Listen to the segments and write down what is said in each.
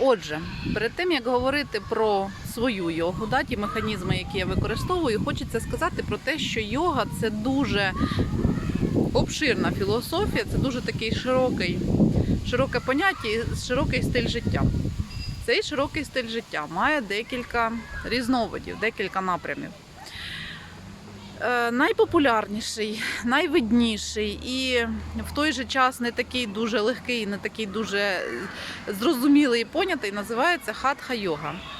Отже, перед тим як говорити про свою йогу, да, ті механізми, які я використовую, хочеться сказати про те, що йога це дуже обширна філософія, це дуже такий широкий, широке поняття і широкий стиль життя. Цей широкий стиль життя має декілька різновидів, декілька напрямів. Е, найпопулярніший, найвидніший і в той же час не такий дуже легкий, не такий дуже е, зрозумілий і понятий, називається хатха йога. Е,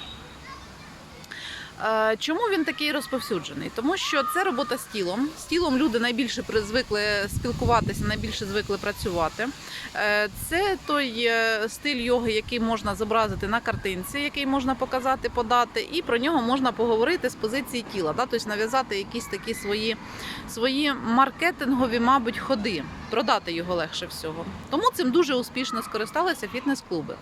Чому він такий розповсюджений? Тому що це робота з тілом. З тілом люди найбільше звикли спілкуватися, найбільше звикли працювати. Е, Це той е, стиль йоги, який можна зобразити на картинці, який можна показати, подати, і про нього можна поговорити з позиції тіла, тобто нав'язати якісь такі свої, свої маркетингові, мабуть, ходи, продати його легше всього. Тому цим дуже успішно скористалися фітнес-клуби.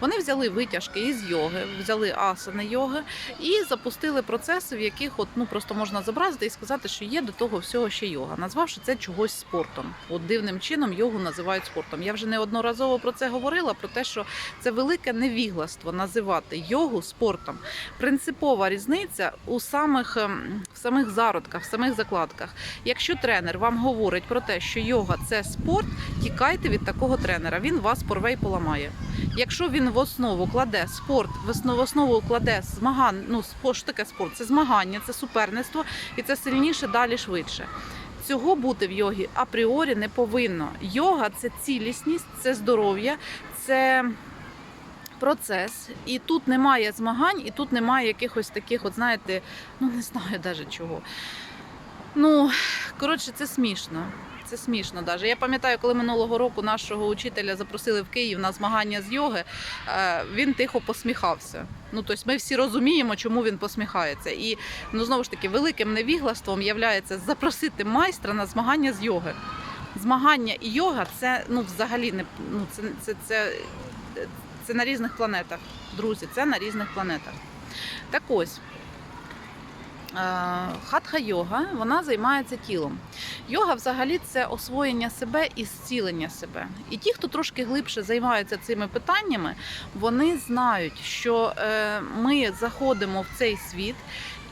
Вони взяли витяжки із йоги, взяли асани йоги і запустили процеси, в яких от, ну, просто можна зобразити і сказати, що є до того всього ще йога, назвавши це чогось спортом. От дивним чином йогу називають спортом. Я вже неодноразово про це говорила, про те, що це велике невігластво називати йогу спортом. Принципова різниця у самих, ем, в самих зародках, в самих закладках. Якщо тренер вам говорить про те, що йога це спорт, тікайте від такого тренера. Він вас порве і поламає. Якщо він в основу кладе спорт, в основу, кладе змагання, ну що таке спорт? Це змагання, це суперництво, і це сильніше, далі швидше. Цього бути в йогі апріорі не повинно. Йога це цілісність, це здоров'я, це процес. І тут немає змагань, і тут немає якихось таких, от знаєте, ну не знаю навіть чого. Ну, коротше, це смішно. Це смішно даже. Я пам'ятаю, коли минулого року нашого учителя запросили в Київ на змагання з йоги, е, він тихо посміхався. Ну, тобто ми всі розуміємо, чому він посміхається. І ну, знову ж таки, великим невіглаством є запросити майстра на змагання з йоги. Змагання і йога це ну, взагалі не ну, це, це, це, це на різних планетах. Друзі, це на різних планетах. Так ось. Е, Хатха йога вона займається тілом. Йога взагалі це освоєння себе і зцілення себе. І ті, хто трошки глибше займаються цими питаннями, вони знають, що е, ми заходимо в цей світ,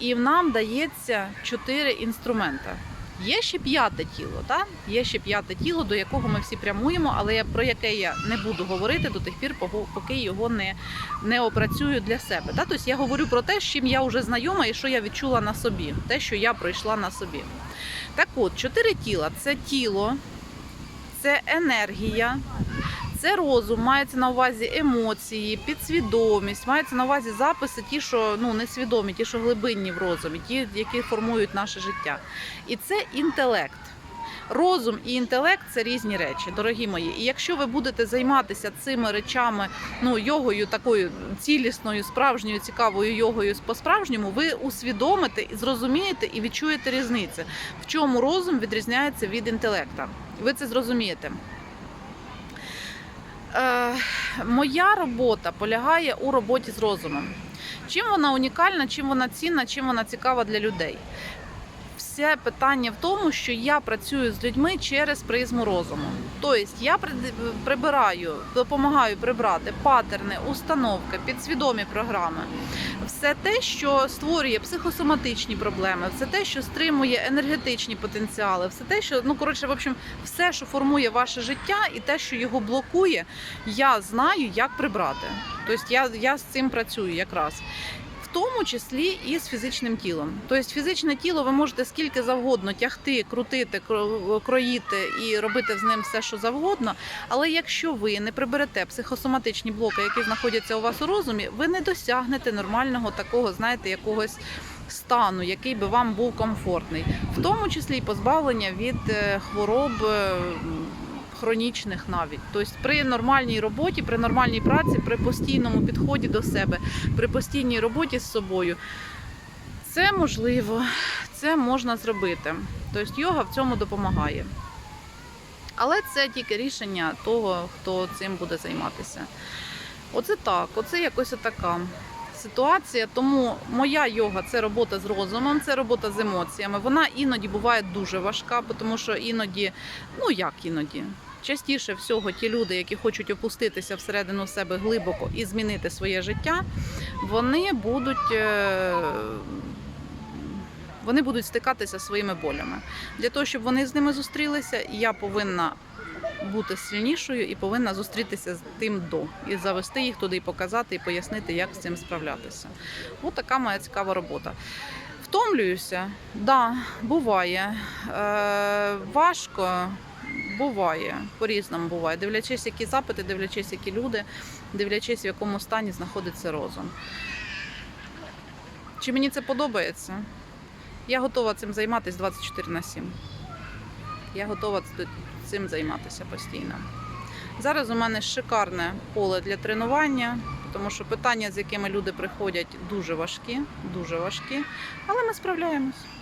і нам дається чотири інструмента. Є ще п'яте тіло, так? є ще п'яте тіло, до якого ми всі прямуємо, але про яке я не буду говорити до тих пір, поки його не, не опрацюю для себе. Так? Тобто я говорю про те, з чим я вже знайома і що я відчула на собі, те, що я пройшла на собі. Так от, чотири тіла це тіло, це енергія, це розум, мається на увазі емоції, підсвідомість, мається на увазі записи, ті, що ну несвідомі, ті, що глибинні в розумі, ті, які формують наше життя. І це інтелект. Розум і інтелект це різні речі, дорогі мої. І якщо ви будете займатися цими речами, ну йогою, такою цілісною, справжньою, цікавою йогою по-справжньому, ви усвідомите і зрозумієте і відчуєте різницю, в чому розум відрізняється від інтелекта. Ви це зрозумієте. Е, моя робота полягає у роботі з розумом. Чим вона унікальна, чим вона цінна, чим вона цікава для людей. Все питання в тому, що я працюю з людьми через призму розуму. Тобто я при- прибираю, допомагаю прибрати патерни, установки, підсвідомі програми, все те, що створює психосоматичні проблеми, все те, що стримує енергетичні потенціали, все те, що ну коротше, в общем, все, що формує ваше життя, і те, що його блокує, я знаю, як прибрати. Тобто я, я з цим працюю якраз. Тому числі і з фізичним тілом. Тобто фізичне тіло ви можете скільки завгодно тягти, крутити, кро- кроїти і робити з ним все, що завгодно. Але якщо ви не приберете психосоматичні блоки, які знаходяться у вас у розумі, ви не досягнете нормального такого, знаєте, якогось стану, який би вам був комфортний, в тому числі і позбавлення від е, хвороб. Хронічних навіть, тобто при нормальній роботі, при нормальній праці, при постійному підході до себе, при постійній роботі з собою, це можливо, це можна зробити. Тобто йога в цьому допомагає. Але це тільки рішення того, хто цим буде займатися. Оце так, оце якось така ситуація. Тому моя йога це робота з розумом, це робота з емоціями. Вона іноді буває дуже важка, тому що іноді, ну як іноді. Частіше всього ті люди, які хочуть опуститися всередину себе глибоко і змінити своє життя, вони будуть. е, Вони будуть стикатися своїми болями. Для того, щоб вони з ними зустрілися, я повинна бути сильнішою і повинна зустрітися з тим до і завести їх туди, і показати, і пояснити, як з цим справлятися. Ось така моя цікава робота. Втомлююся, да, буває. Е, важко. Буває, по-різному буває, дивлячись, які запити, дивлячись, які люди, дивлячись, в якому стані знаходиться розум. Чи мені це подобається? Я готова цим займатися 24 на 7. Я готова цим займатися постійно. Зараз у мене шикарне поле для тренування, тому що питання, з якими люди приходять, дуже важкі, дуже важкі, але ми справляємось.